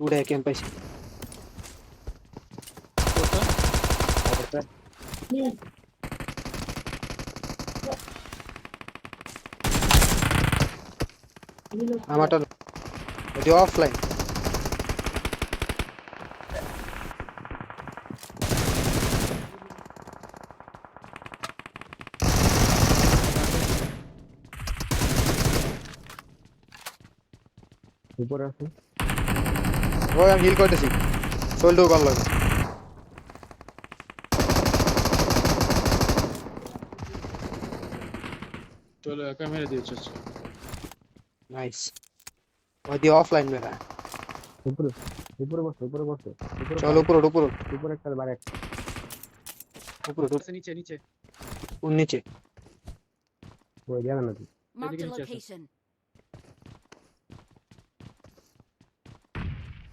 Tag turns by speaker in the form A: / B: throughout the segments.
A: উড়ে ক্যাম্প পাইছি আমারটা এটি অফলাইন
B: উপরে আছে
A: ওই আমি হিল করতেছি। শোল্ডার কল লাগে।
C: চলো একা মেরে দিয়েছে
A: নাইস ওই দিয়ে অফলাইন মেরা।
B: উপরে উপরে বসো উপরে বসো। উপরে
A: চল উপর উপর
B: উপরে একটা বারে
A: উপর উঠ,
C: নিচে নিচে।
A: উপর নিচে।
B: ওই জানা নাকি?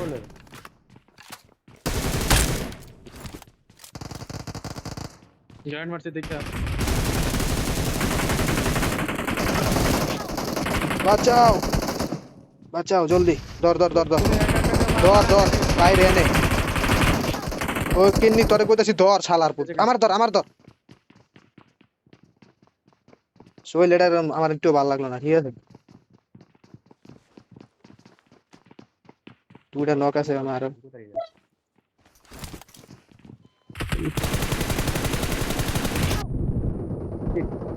B: বলে
C: গ্রাইন্ড মারতে দেখা
A: বাঁচাও। বাঁচাও জলদি। দর দর দর দর ধর ধর। বাইরে এনে। ও কিন্নি তোরে কইতাছি ধর শালার পুত। আমার ধর আমার ধর। সোহেল এটা আমার একটু ভালো লাগল না ঠিক আছে? দুটা নক আছে আমার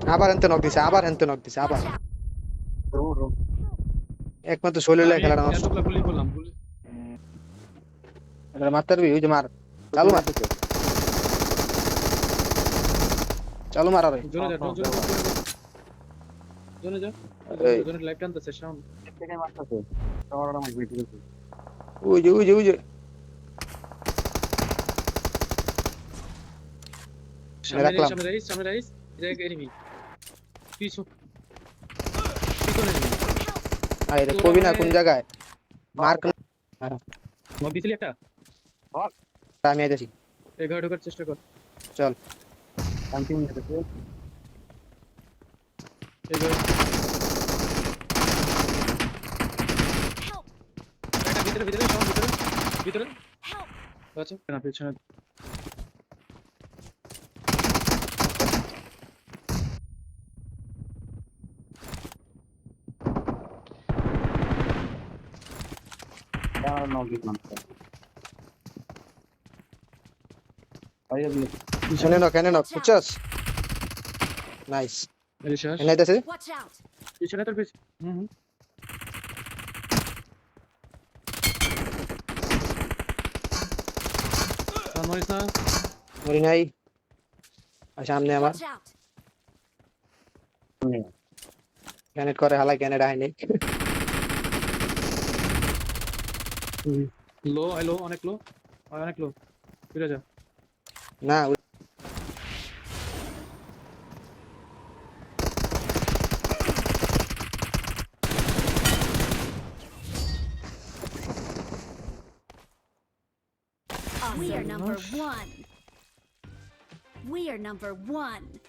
A: আবার এনতে নক দিছে আবার এনতে নক দিছে আবার একমাত্র সোহেল খেলাটা নষ্ট এটা মারতে পারবি ওই যে মার চালু মার চালু মার আরে
C: জোরে যা। জোরে লাইভ টানতেছে সাউন্ড
B: থেকে মারতেছে তোমার আমার ভিডিও দিচ্ছে
A: ওই যে ওই যে ওই যে
C: সামনে
A: রাখলাম।
C: রাইস সামনে রাইস সামনে রাইস এটা এনিমি পিছু পিছনে enemy।
A: আরে রে কবি না কোন জায়গায় মার্ক
C: মগ দিছিলি একটা
A: আমি আইতাছি
C: এই ঘরে ঢোকার চেষ্টা কর
B: শান্তি মনে হচ্ছে
C: এই ভিতরে ভিতরে সব ভিতরে ভিতরে
D: Help!
C: আচ্ছা না পেছনে
B: আর নগি প্লান আই আমি
A: পিছনে নক এনে নক বুঝছস নাইস
C: এই শেষ
A: এনে আইতাছে
D: Watch out!
C: পিছনে তোর পিছনে হুম হুম সামরিস না।
A: মরি নাই। আর সামনে আমার! গ্যানেট করে হালা গ্যানেট আইনি
C: লো আই লো অনেক লো। অনেক লো। ফিরে যা।
A: না
D: We are number one. We are number one.